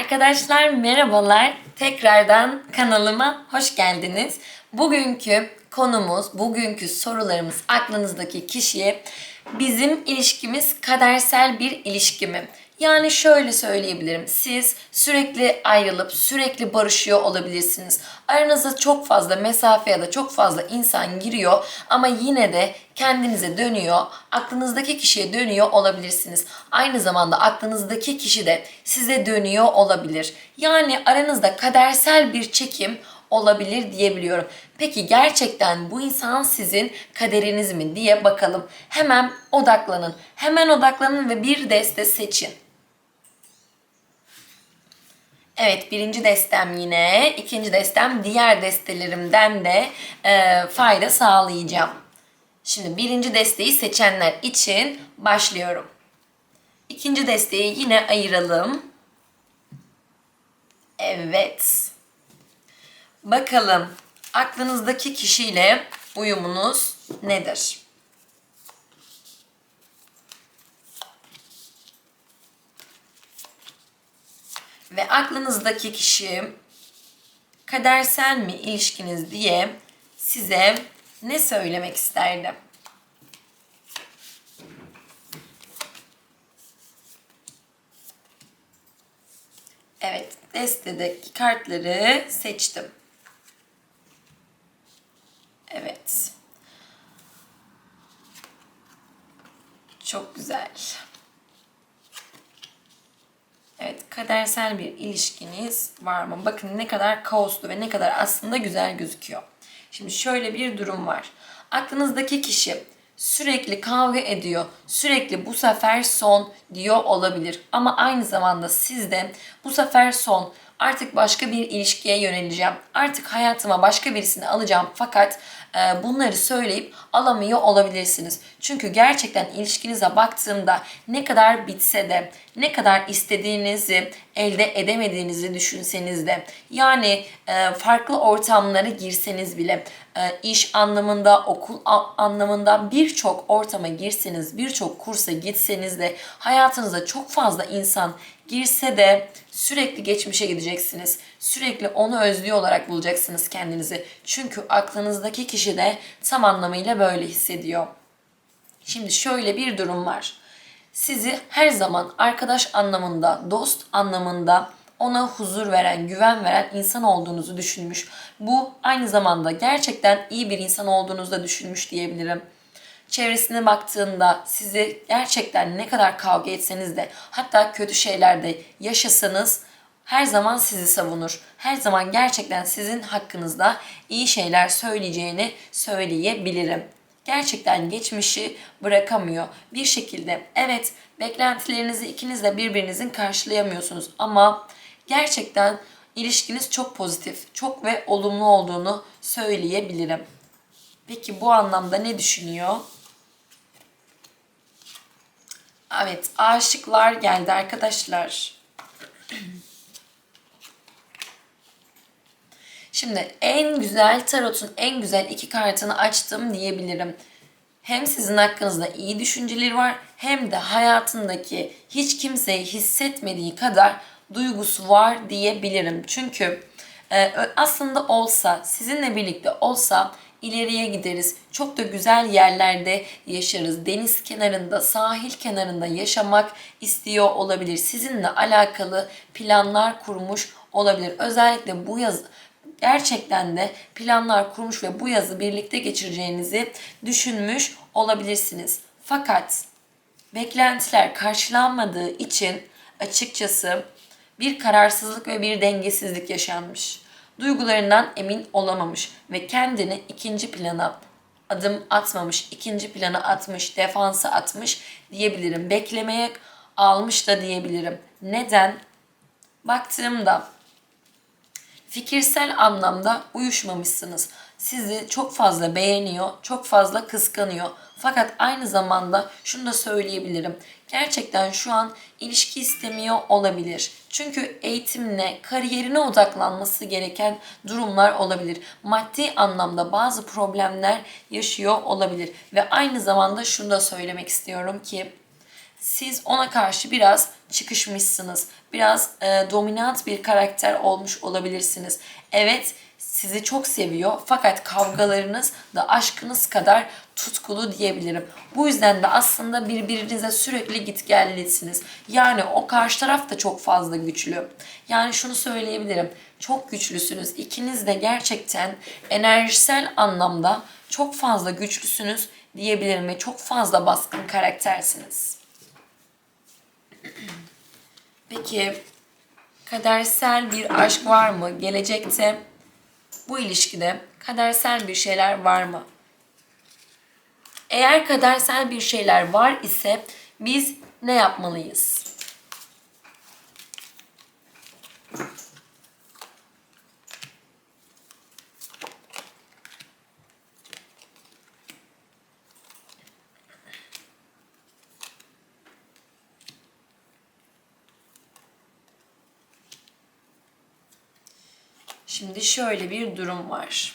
Arkadaşlar merhabalar. Tekrardan kanalıma hoş geldiniz. Bugünkü konumuz, bugünkü sorularımız aklınızdaki kişiye bizim ilişkimiz kadersel bir ilişki mi? Yani şöyle söyleyebilirim. Siz sürekli ayrılıp sürekli barışıyor olabilirsiniz. Aranıza çok fazla mesafe ya da çok fazla insan giriyor ama yine de kendinize dönüyor, aklınızdaki kişiye dönüyor olabilirsiniz. Aynı zamanda aklınızdaki kişi de size dönüyor olabilir. Yani aranızda kadersel bir çekim olabilir diyebiliyorum. Peki gerçekten bu insan sizin kaderiniz mi diye bakalım. Hemen odaklanın. Hemen odaklanın ve bir deste seçin. Evet birinci destem yine, ikinci destem diğer destelerimden de e, fayda sağlayacağım. Şimdi birinci desteği seçenler için başlıyorum. İkinci desteği yine ayıralım. Evet. Bakalım aklınızdaki kişiyle uyumunuz nedir? Ve aklınızdaki kişi kadersel mi ilişkiniz diye size ne söylemek isterdi? Evet, destedeki kartları seçtim. Evet. Çok güzel. Evet, kadersel bir ilişkiniz var mı? Bakın ne kadar kaoslu ve ne kadar aslında güzel gözüküyor. Şimdi şöyle bir durum var. Aklınızdaki kişi sürekli kavga ediyor, sürekli bu sefer son diyor olabilir. Ama aynı zamanda siz de bu sefer son, artık başka bir ilişkiye yöneleceğim, artık hayatıma başka birisini alacağım fakat e, bunları söyleyip alamıyor olabilirsiniz. Çünkü gerçekten ilişkinize baktığımda ne kadar bitse de, ne kadar istediğinizi elde edemediğinizi düşünseniz de, yani e, farklı ortamlara girseniz bile, e, iş anlamında, okul anlamında birçok ortama girseniz, birçok kursa gitseniz de hayatınıza çok fazla insan girse de sürekli geçmişe gideceksiniz. Sürekli onu özlüyor olarak bulacaksınız kendinizi. Çünkü aklınızdaki kişi de tam anlamıyla böyle hissediyor. Şimdi şöyle bir durum var. Sizi her zaman arkadaş anlamında, dost anlamında ona huzur veren, güven veren insan olduğunuzu düşünmüş. Bu aynı zamanda gerçekten iyi bir insan olduğunuzu da düşünmüş diyebilirim çevresine baktığında sizi gerçekten ne kadar kavga etseniz de hatta kötü şeylerde yaşasanız her zaman sizi savunur. Her zaman gerçekten sizin hakkınızda iyi şeyler söyleyeceğini söyleyebilirim. Gerçekten geçmişi bırakamıyor. Bir şekilde evet beklentilerinizi ikiniz de birbirinizin karşılayamıyorsunuz ama gerçekten ilişkiniz çok pozitif, çok ve olumlu olduğunu söyleyebilirim. Peki bu anlamda ne düşünüyor? Evet, aşıklar geldi arkadaşlar. Şimdi en güzel tarotun en güzel iki kartını açtım diyebilirim. Hem sizin hakkınızda iyi düşünceleri var hem de hayatındaki hiç kimseyi hissetmediği kadar duygusu var diyebilirim. Çünkü e, aslında olsa, sizinle birlikte olsa ileriye gideriz. Çok da güzel yerlerde yaşarız. Deniz kenarında, sahil kenarında yaşamak istiyor olabilir. Sizinle alakalı planlar kurmuş olabilir. Özellikle bu yaz gerçekten de planlar kurmuş ve bu yazı birlikte geçireceğinizi düşünmüş olabilirsiniz. Fakat beklentiler karşılanmadığı için açıkçası bir kararsızlık ve bir dengesizlik yaşanmış. Duygularından emin olamamış ve kendini ikinci plana adım atmamış, ikinci plana atmış, defansa atmış diyebilirim. Beklemeye almış da diyebilirim. Neden? Baktığımda fikirsel anlamda uyuşmamışsınız. Sizi çok fazla beğeniyor, çok fazla kıskanıyor. Fakat aynı zamanda şunu da söyleyebilirim. Gerçekten şu an ilişki istemiyor olabilir. Çünkü eğitimine, kariyerine odaklanması gereken durumlar olabilir. Maddi anlamda bazı problemler yaşıyor olabilir. Ve aynı zamanda şunu da söylemek istiyorum ki siz ona karşı biraz çıkışmışsınız. Biraz e, dominant bir karakter olmuş olabilirsiniz. Evet sizi çok seviyor fakat kavgalarınız da aşkınız kadar tutkulu diyebilirim. Bu yüzden de aslında birbirinize sürekli git geldesiniz. Yani o karşı taraf da çok fazla güçlü. Yani şunu söyleyebilirim. Çok güçlüsünüz. İkiniz de gerçekten enerjisel anlamda çok fazla güçlüsünüz diyebilirim ve çok fazla baskın karaktersiniz. Peki kadersel bir aşk var mı? Gelecekte bu ilişkide kadersel bir şeyler var mı? Eğer kadersel bir şeyler var ise biz ne yapmalıyız? Şimdi şöyle bir durum var.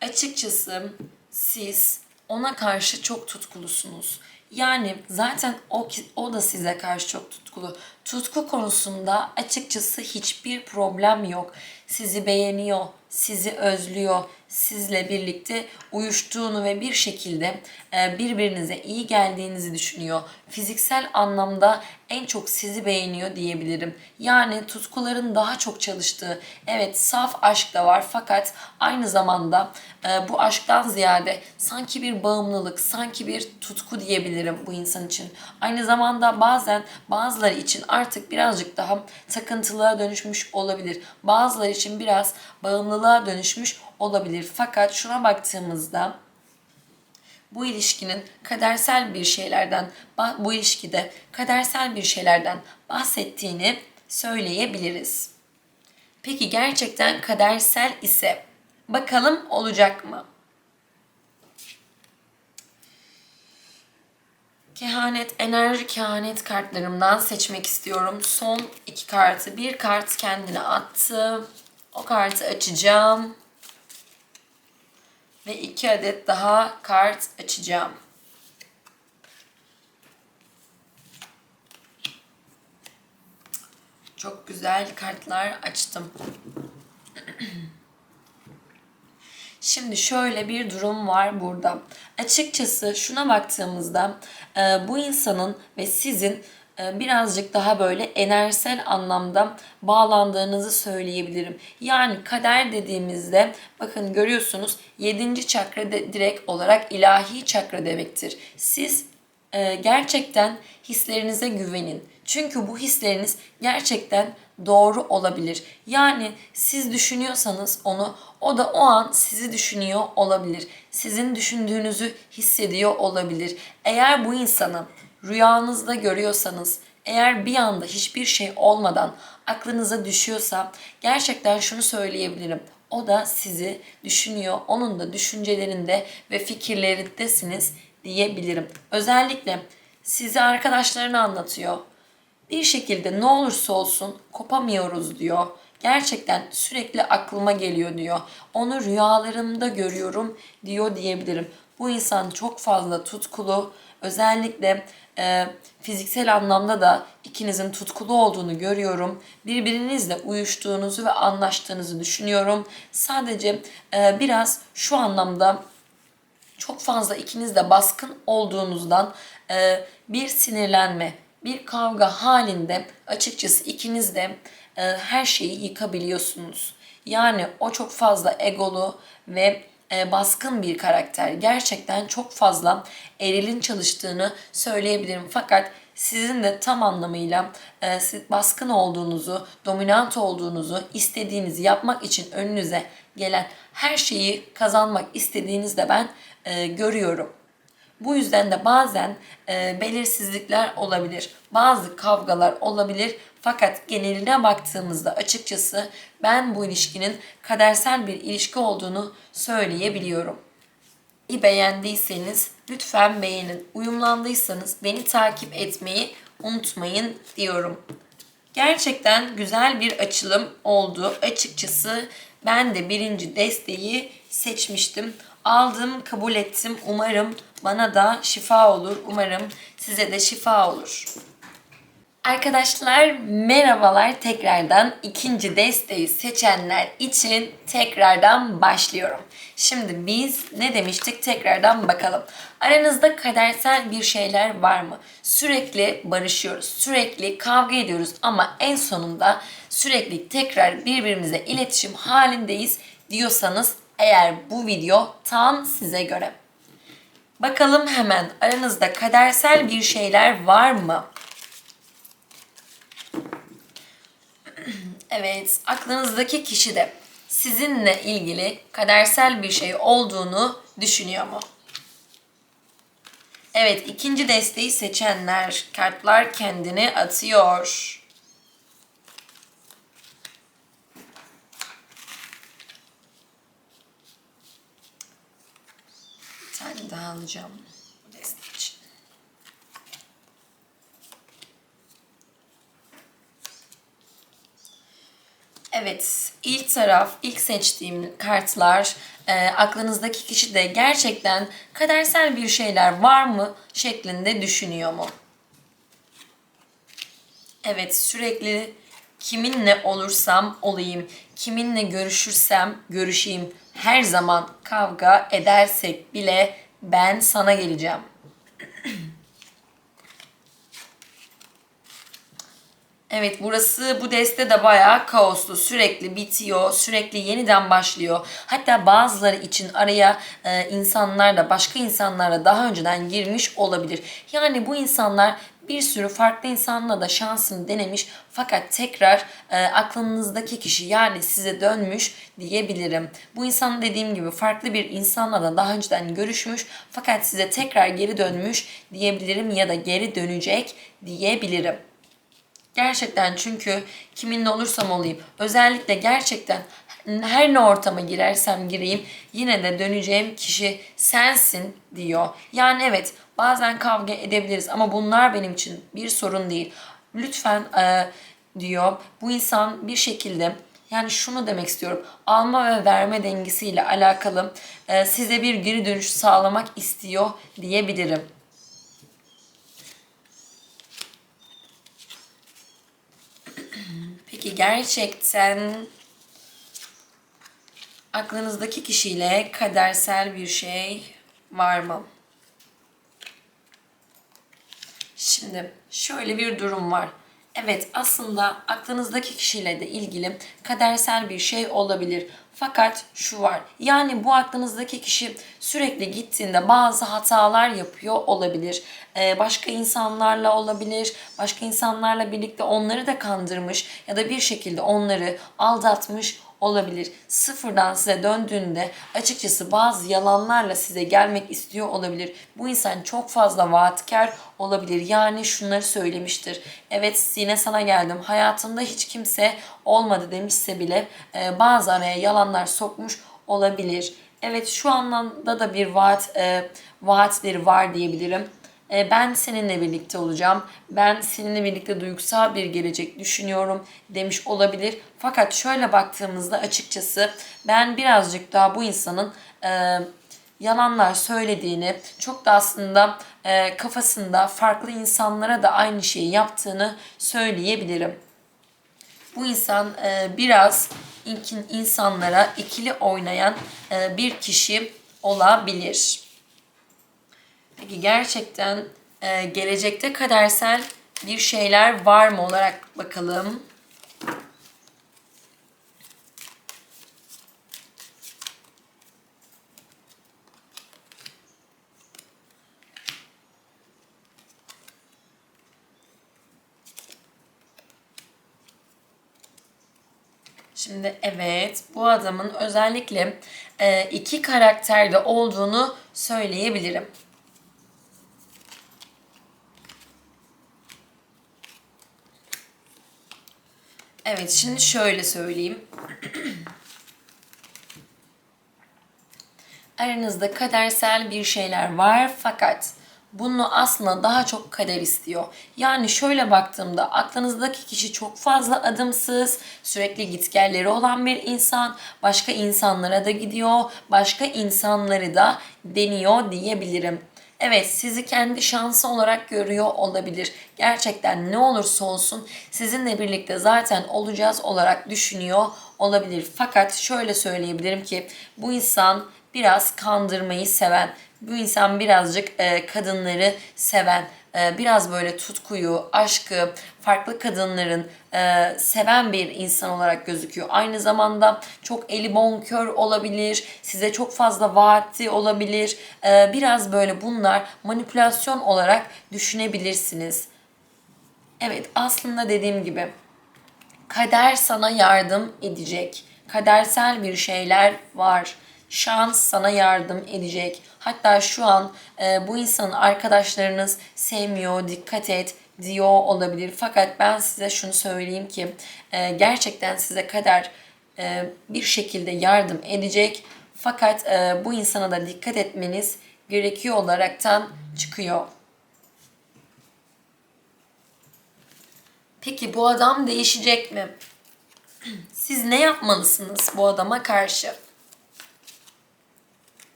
Açıkçası siz ona karşı çok tutkulusunuz. Yani zaten o, o da size karşı çok tutkulu. Tutku konusunda açıkçası hiçbir problem yok. Sizi beğeniyor, sizi özlüyor, sizle birlikte uyuştuğunu ve bir şekilde e, birbirinize iyi geldiğinizi düşünüyor. Fiziksel anlamda en çok sizi beğeniyor diyebilirim. Yani tutkuların daha çok çalıştığı, evet saf aşk da var fakat aynı zamanda e, bu aşktan ziyade sanki bir bağımlılık, sanki bir tutku diyebilirim bu insan için. Aynı zamanda bazen bazıları için artık birazcık daha takıntılığa dönüşmüş olabilir. Bazıları için biraz bağımlılığa dönüşmüş olabilir. Fakat şuna baktığımızda bu ilişkinin kadersel bir şeylerden, bu ilişkide kadersel bir şeylerden bahsettiğini söyleyebiliriz. Peki gerçekten kadersel ise bakalım olacak mı? Kehanet, enerji kehanet kartlarımdan seçmek istiyorum. Son iki kartı. Bir kart kendine attı. O kartı açacağım. Ve iki adet daha kart açacağım. Çok güzel kartlar açtım. Şimdi şöyle bir durum var burada. Açıkçası şuna baktığımızda e, bu insanın ve sizin birazcık daha böyle enerjisel anlamda bağlandığınızı söyleyebilirim. Yani kader dediğimizde bakın görüyorsunuz 7. çakra de, direkt olarak ilahi çakra demektir. Siz e, gerçekten hislerinize güvenin. Çünkü bu hisleriniz gerçekten doğru olabilir. Yani siz düşünüyorsanız onu o da o an sizi düşünüyor olabilir. Sizin düşündüğünüzü hissediyor olabilir. Eğer bu insanı rüyanızda görüyorsanız, eğer bir anda hiçbir şey olmadan aklınıza düşüyorsa gerçekten şunu söyleyebilirim. O da sizi düşünüyor. Onun da düşüncelerinde ve fikirlerindesiniz diyebilirim. Özellikle sizi arkadaşlarına anlatıyor. Bir şekilde ne olursa olsun kopamıyoruz diyor. Gerçekten sürekli aklıma geliyor diyor. Onu rüyalarımda görüyorum diyor diyebilirim. Bu insan çok fazla tutkulu. Özellikle e, fiziksel anlamda da ikinizin tutkulu olduğunu görüyorum. Birbirinizle uyuştuğunuzu ve anlaştığınızı düşünüyorum. Sadece e, biraz şu anlamda çok fazla ikiniz de baskın olduğunuzdan e, bir sinirlenme, bir kavga halinde açıkçası ikiniz de e, her şeyi yıkabiliyorsunuz. Yani o çok fazla egolu ve e, baskın bir karakter. Gerçekten çok fazla erilin çalıştığını söyleyebilirim. Fakat sizin de tam anlamıyla e, baskın olduğunuzu, dominant olduğunuzu, istediğinizi yapmak için önünüze gelen her şeyi kazanmak istediğinizde ben e, görüyorum. Bu yüzden de bazen belirsizlikler olabilir. Bazı kavgalar olabilir. Fakat geneline baktığımızda açıkçası ben bu ilişkinin kadersel bir ilişki olduğunu söyleyebiliyorum. İyi beğendiyseniz lütfen beğenin. Uyumlandıysanız beni takip etmeyi unutmayın diyorum. Gerçekten güzel bir açılım oldu. Açıkçası ben de birinci desteği seçmiştim. Aldım, kabul ettim. Umarım Bana da şifa olur. Umarım size de şifa olur. Arkadaşlar merhabalar tekrardan ikinci desteği seçenler için tekrardan başlıyorum. Şimdi biz ne demiştik tekrardan bakalım. Aranızda kadersel bir şeyler var mı? Sürekli barışıyoruz, sürekli kavga ediyoruz ama en sonunda sürekli tekrar birbirimize iletişim halindeyiz diyorsanız eğer bu video tam size göre. Bakalım hemen aranızda kadersel bir şeyler var mı? Evet, aklınızdaki kişi de sizinle ilgili kadersel bir şey olduğunu düşünüyor mu? Evet, ikinci desteği seçenler kartlar kendini atıyor. Bir tane daha alacağım bu destek için. Evet, ilk taraf, ilk seçtiğim kartlar, e, aklınızdaki kişi de gerçekten kadersel bir şeyler var mı şeklinde düşünüyor mu? Evet, sürekli kiminle olursam olayım, kiminle görüşürsem görüşeyim, her zaman kavga edersek bile ben sana geleceğim. Evet burası bu deste de bayağı kaoslu. Sürekli bitiyor, sürekli yeniden başlıyor. Hatta bazıları için araya e, insanlar da başka insanlarla daha önceden girmiş olabilir. Yani bu insanlar bir sürü farklı insanla da şansını denemiş fakat tekrar e, aklınızdaki kişi yani size dönmüş diyebilirim. Bu insan dediğim gibi farklı bir insanla da daha önceden görüşmüş fakat size tekrar geri dönmüş diyebilirim ya da geri dönecek diyebilirim. Gerçekten çünkü kiminle olursam olayım özellikle gerçekten her ne ortama girersem gireyim yine de döneceğim kişi sensin diyor. Yani evet bazen kavga edebiliriz ama bunlar benim için bir sorun değil. Lütfen e, diyor bu insan bir şekilde yani şunu demek istiyorum. Alma ve verme dengesiyle alakalı e, size bir geri dönüş sağlamak istiyor diyebilirim. Peki gerçekten aklınızdaki kişiyle kadersel bir şey var mı? Şimdi şöyle bir durum var. Evet aslında aklınızdaki kişiyle de ilgili kadersel bir şey olabilir. Fakat şu var. Yani bu aklınızdaki kişi sürekli gittiğinde bazı hatalar yapıyor olabilir. Ee, başka insanlarla olabilir. Başka insanlarla birlikte onları da kandırmış ya da bir şekilde onları aldatmış olabilir. Sıfırdan size döndüğünde açıkçası bazı yalanlarla size gelmek istiyor olabilir. Bu insan çok fazla vaatkar olabilir. Yani şunları söylemiştir. Evet yine sana geldim. Hayatımda hiç kimse olmadı demişse bile e, bazı araya yalanlar sokmuş olabilir. Evet şu anlamda da bir vaat e, vaatleri var diyebilirim. E, ben seninle birlikte olacağım. Ben seninle birlikte duygusal bir gelecek düşünüyorum demiş olabilir. Fakat şöyle baktığımızda açıkçası ben birazcık daha bu insanın e, yalanlar söylediğini, çok da aslında e, kafasında farklı insanlara da aynı şeyi yaptığını söyleyebilirim. Bu insan e, biraz insanlara ikili oynayan e, bir kişi olabilir. Peki gerçekten e, gelecekte kadersel bir şeyler var mı olarak bakalım. Şimdi evet bu adamın özellikle e, iki karakterde olduğunu söyleyebilirim. Evet şimdi şöyle söyleyeyim. Aranızda kadersel bir şeyler var fakat bunu aslında daha çok kader istiyor. Yani şöyle baktığımda aklınızdaki kişi çok fazla adımsız, sürekli gitgelleri olan bir insan, başka insanlara da gidiyor, başka insanları da deniyor diyebilirim. Evet sizi kendi şansı olarak görüyor olabilir. Gerçekten ne olursa olsun sizinle birlikte zaten olacağız olarak düşünüyor olabilir. Fakat şöyle söyleyebilirim ki bu insan biraz kandırmayı seven, bu insan birazcık e, kadınları seven, biraz böyle tutkuyu, aşkı, farklı kadınların e, seven bir insan olarak gözüküyor. Aynı zamanda çok eli bonkör olabilir, size çok fazla vaatli olabilir. E, biraz böyle bunlar manipülasyon olarak düşünebilirsiniz. Evet aslında dediğim gibi kader sana yardım edecek. Kadersel bir şeyler var. Şans sana yardım edecek. Hatta şu an e, bu insanın arkadaşlarınız sevmiyor, dikkat et diyor olabilir. Fakat ben size şunu söyleyeyim ki e, gerçekten size kader e, bir şekilde yardım edecek. Fakat e, bu insana da dikkat etmeniz gerekiyor olaraktan çıkıyor. Peki bu adam değişecek mi? Siz ne yapmalısınız bu adama karşı?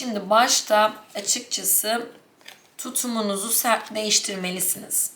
Şimdi başta açıkçası tutumunuzu sert değiştirmelisiniz.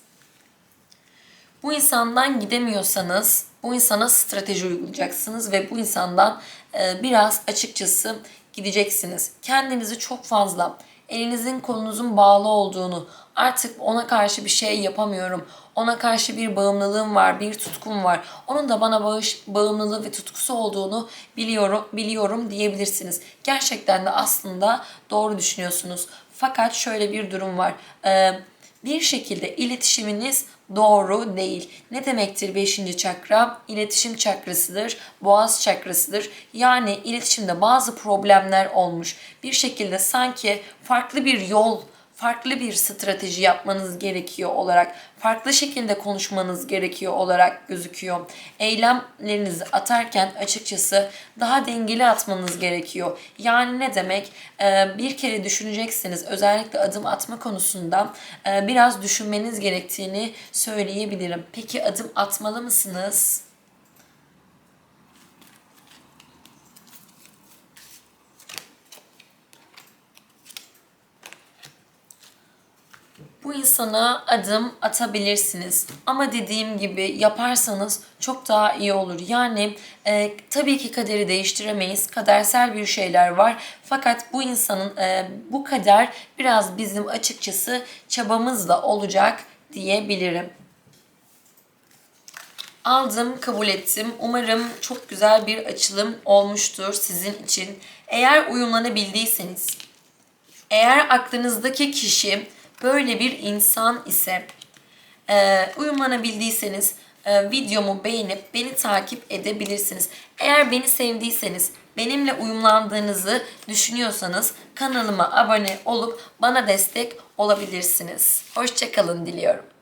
Bu insandan gidemiyorsanız bu insana strateji uygulayacaksınız ve bu insandan e, biraz açıkçası gideceksiniz. Kendinizi çok fazla elinizin kolunuzun bağlı olduğunu, artık ona karşı bir şey yapamıyorum, ona karşı bir bağımlılığım var, bir tutkum var. Onun da bana bağış, bağımlılığı ve tutkusu olduğunu biliyorum, biliyorum diyebilirsiniz. Gerçekten de aslında doğru düşünüyorsunuz. Fakat şöyle bir durum var. Ee, bir şekilde iletişiminiz doğru değil. Ne demektir 5. çakra? İletişim çakrasıdır, boğaz çakrasıdır. Yani iletişimde bazı problemler olmuş. Bir şekilde sanki farklı bir yol farklı bir strateji yapmanız gerekiyor olarak, farklı şekilde konuşmanız gerekiyor olarak gözüküyor. Eylemlerinizi atarken açıkçası daha dengeli atmanız gerekiyor. Yani ne demek? Ee, bir kere düşüneceksiniz. Özellikle adım atma konusunda e, biraz düşünmeniz gerektiğini söyleyebilirim. Peki adım atmalı mısınız? Bu insana adım atabilirsiniz. Ama dediğim gibi yaparsanız çok daha iyi olur. Yani e, tabii ki kaderi değiştiremeyiz. Kadersel bir şeyler var. Fakat bu insanın e, bu kader biraz bizim açıkçası çabamızla olacak diyebilirim. Aldım, kabul ettim. Umarım çok güzel bir açılım olmuştur sizin için. Eğer uyumlanabildiyseniz, eğer aklınızdaki kişi böyle bir insan ise e, uyumlanabildiyseniz e, videomu beğenip beni takip edebilirsiniz. Eğer beni sevdiyseniz, benimle uyumlandığınızı düşünüyorsanız kanalıma abone olup bana destek olabilirsiniz. Hoşçakalın diliyorum.